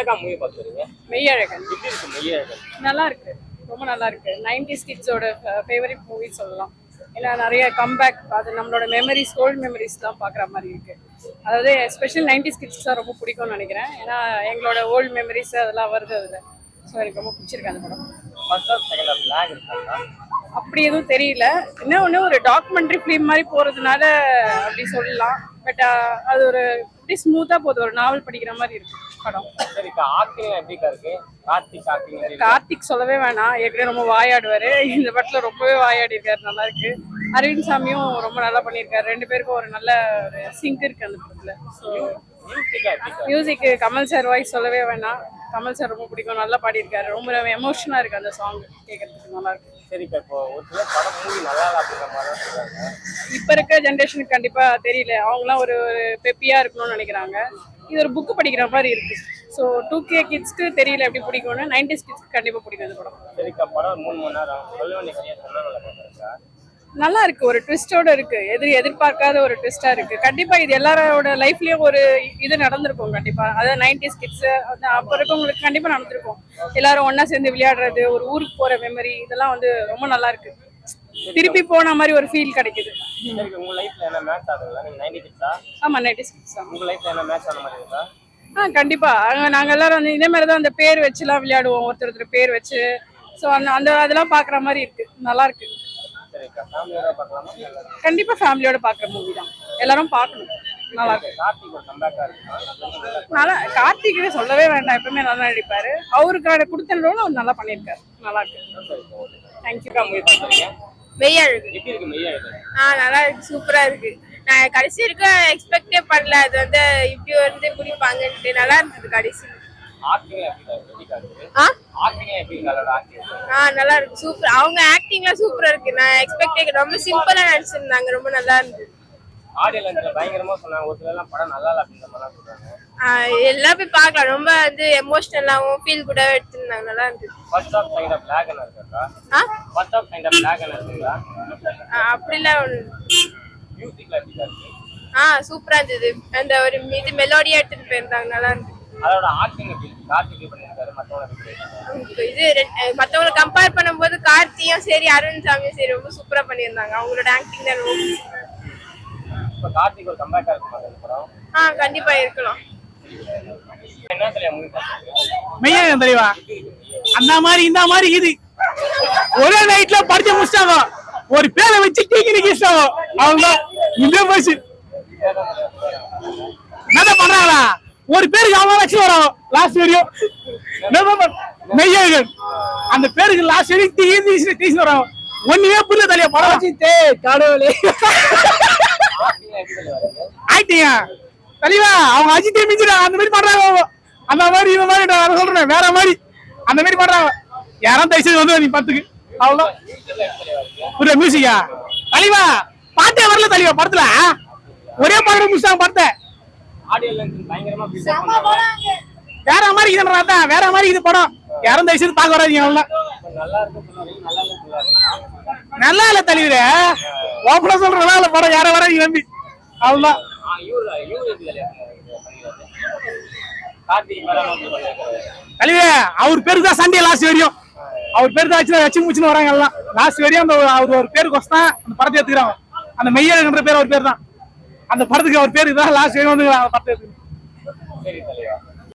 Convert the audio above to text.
என்னக்கா மூவி பார்த்துருங்க மெய்யழகன். எப்படி இருக்கு மெய்யழகன்? நல்லா இருக்கு ரொம்ப நல்லா இருக்கு நைன்டிஸ் கிட்ஸோட ஃபேவரட் மூவி சொல்லலாம். ஏன்னா நிறைய கம்பேக் அது நம்மளோட மெமரிஸ் ஓல்ட் மெமரிஸ்லாம் பார்க்குற மாதிரி இருக்கு. அதாவது எஸ்பெஷல் நைன்டிஸ் கிட்ஸ் தான் ரொம்ப பிடிக்கும்னு நினைக்கிறேன். ஏன்னா எங்களோட ஓல்ட் மெமரிஸ் அதெல்லாம் வருது அதில். ஸோ எனக்கு ரொம்ப பிடிச்சிருக்கு அந்த படம். அப்படி எதுவும் தெரியல. என்ன ஒன்று ஒரு டாக்குமெண்ட்ரி ஃபிலிம் மாதிரி போகிறதுனால அப்படி சொல்லலாம். பட் அது ஒரு அப்படி ஸ்மூத்தாக போகுது. ஒரு நாவல் படிக்கிற மாதிரி இருக்கு. படம் கார்த்திக் சொல்லவே வேணாம். ஏற்கனவே ரொம்ப வாயாடுவாரு. இந்த படத்துல ரொம்பவே வாயாடி இருக்காரு நல்லா இருக்கு. அரவிந்த் சாமியும் ரொம்ப நல்லா பண்ணியிருக்காரு. ரெண்டு பேருக்கும் ஒரு நல்ல சிங்க் இருக்கு அந்த படத்துல. So music Kamal sir voice சொல்லவே வேணாம். கமல் சார் ரொம்ப பிடிக்கும். நல்லா பாடியிருக்காரு. ரொம்ப எமோஷனா இருக்கு அந்த சாங் கேட்கறதுக்கு நல்லா இருக்கு. சரிக்கா இப்போ ஒரு சில படம் மூவி நல்லா அப்படிங்கிற மாதிரி இப்ப இருக்க ஜென்ரேஷனுக்கு கண்டிப்பா தெரியல. அவங்களாம் ஒரு ஒரு பெப்பியா இருக்கணும்னு நினைக்கிறாங்க. இது ஒரு புக் படிக்கிற மாதிரி இருக்கு. ஸோ டூ கே கிட்ஸ்க்கு தெரியல எப்படி பிடிக்கும்னு நைன்டிஸ் கிட்ஸ்க்கு கண்டிப்பா பிடிக்கும் இந்த படம். சரிக்கா படம் மூணு மணி நேரம். சொல்ல வேண்டிய கதையை சொன்னா நல்லா இருக்கு ஒரு ட்விஸ்டோட இருக்கு. எதிர் எதிர்பார்க்காத ஒரு ட்விஸ்டா இருக்கு. கண்டிப்பா இது எல்லாரோட லைஃப்லயும் ஒரு இது நடந்திருக்கும் கண்டிப்பா. அதாவது நைன்டிஸ் கிட்ஸ் அப்ப இருக்கவங்களுக்கு கண்டிப்பா நடந்திருக்கும். எல்லாரும் ஒண்ணா சேர்ந்து விளையாடுறது ஒரு ஊருக்கு போற மெமரி இதெல்லாம் வந்து ரொம்ப நல்லா இருக்கு. திருப்பி போன மாதிரி ஒரு ஃபீல் கிடைக்குது. சரி உங்க லைஃப்ல என்ன மேட்ச் ஆகுதுல்ல நீங்க நைன்டி கிட்ஸா ஆமா நைன்டிஸ் கிட்ஸ் தான் உங்க லைஃப்ல என்ன மேட்ச் ஆன மாதிரி இருக்கா? ஆ கண்டிப்பா. நாங்க எல்லாரும் வந்து இதே மாதிரி தான் அந்த பேர் வச்சுலாம் விளையாடுவோம். ஒருத்தர் ஒருத்தர் பேர் வச்சு. ஸோ அந்த அந்த அதெல்லாம் பாக்குற மாதிரி இருக்கு. நல்லா இருக்கு. கண்டிப்பா ஃபேமிலியோட பாக்குற மூவி தான். எல்லாரும் பார்க்கணும். நல்லா இருக்கு. நல்லா கார்த்திகே சொல்லவே வேண்டாம். எப்பவுமே நல்லா நடிப்பாரு. அவருக்கான கொடுத்த ரோல் அவர் நல்லா பண்ணியிருக்காரு. நல்லா இருக்கு. தேங்க்யூ மெய்யழகு எப்படி இருக்கு மெய்யழகன் ஆ நல்லா இருக்கு சூப்பரா இருக்கு. நான் கடைசி வரைக்கும் எக்ஸ்பெக்டே பண்ணல அது வந்து இப்படி வந்து பிடிப்பாங்கன்ட்டு நல்லா இருந்தது கடைசி. ஆ? நல்லா இருக்கு சூப்பர். அவங்க ஆக்டிங்லாம் சூப்பரா இருக்கு. நான் எக்ஸ்பெக்டே ரொம்ப சிம்பிளா நடிச்சிருந்தாங்க ரொம்ப நல்லா இருந்தது. எல்லாம் போய் பார்க்கலாம். ரொம்ப வந்து எமோஷனலாகவும் ஃபீல் கூட எடுத்திருந்தாங்க. நல்லா ஆ, அப்படிலாம் ஆ சூப்பரா இருந்தது. அந்த ஒரு இது மெலோடியா எடுத்துட்டு போயிருந்தாங்க. நல்லா இருக்கு? இது மத்தவங்கள கம்பேர் பண்ணும்போது கார்த்தியும் சரி அரவிந்த் சாமியும் சரி ரொம்ப சூப்பரா பண்ணியிருந்தாங்க. அவங்களோட ஆக்டிங் தான் ரொம்ப இப்போ கார்த்திக் ஒரு கம்பேக்கா இருக்குமா படம் ஆ கண்டிப்பா இருக்கலாம் என்ன மூவி தெரியவா அந்த மாதிரி இந்த மாதிரி இது ஒரே நைட்ல படிச்சு முடிச்சிட்டாங்க ஒரு பேரை வச்சு டீக்கி நிக்கிட்டாங்க அவங்க இந்த பஸ் என்ன பண்றாங்களா ஒரு பேருக்கு அவங்க லட்சம் வரும் லாஸ்ட் வரையும் மெய்யகன் அந்த பேருக்கு லாஸ்ட் வரையும் டீ டீ வரும் ஒண்ணுமே புரியல தலையா படம் வச்சுட்டு கடவுளே ஆக்டிங் எப்படி தெரியும் இருக்கு ஆயிட்டீங்க. தெளிவா அவங்க அஜித்தே மிஞ்சிடாங்க அந்த மாதிரி பண்றாங்க அந்த மாதிரி இந்த மாதிரி நான் சொல்றேன் வேற மாதிரி. அந்த மாதிரி பண்றாங்க. யாரும் தயவுசெய்து வந்து நீ பத்துக்கு. அவ்வளவுதான். புரிய மியூசிக்கா தெளிவா பாட்டே வரல தெளிவா படத்துல. ஒரே பாடம் முடிச்சாங்க படத்தை. வேற மாதிரி இதுன்றா தான் வேற மாதிரி இது படம். யாரும் தயவுசெய்து பார்க்க வராதீங்க அவ்வளவுதான். நல்லா இருக்கு சொன்னாங்க நல்லா இல்ல சொல்லாங்க நல்லா இல்ல தலைவரே ஓப்பனா சொல்றதா இல்ல படம் யார வர நம்பி அவ்வளவுதான். கழிவே அவர் பேருக்கு தான் சண்டே லாஸ்ட் வரையும் அவர் பேரு தான் வச்சு வச்சு முடிச்சுன்னு வராங்க எல்லாம். லாஸ்ட் வரையும் அந்த அவர் ஒரு பேருக்கு வசதான் அந்த படத்தை எடுத்துக்கிறாங்க. அந்த மெய்யழகன்ற பேர் அவர் பேர் தான். அந்த படத்துக்கு அவர் பேருக்கு தான் லாஸ்ட் வரையும் வந்து படத்தை எடுத்துக்கிறாங்க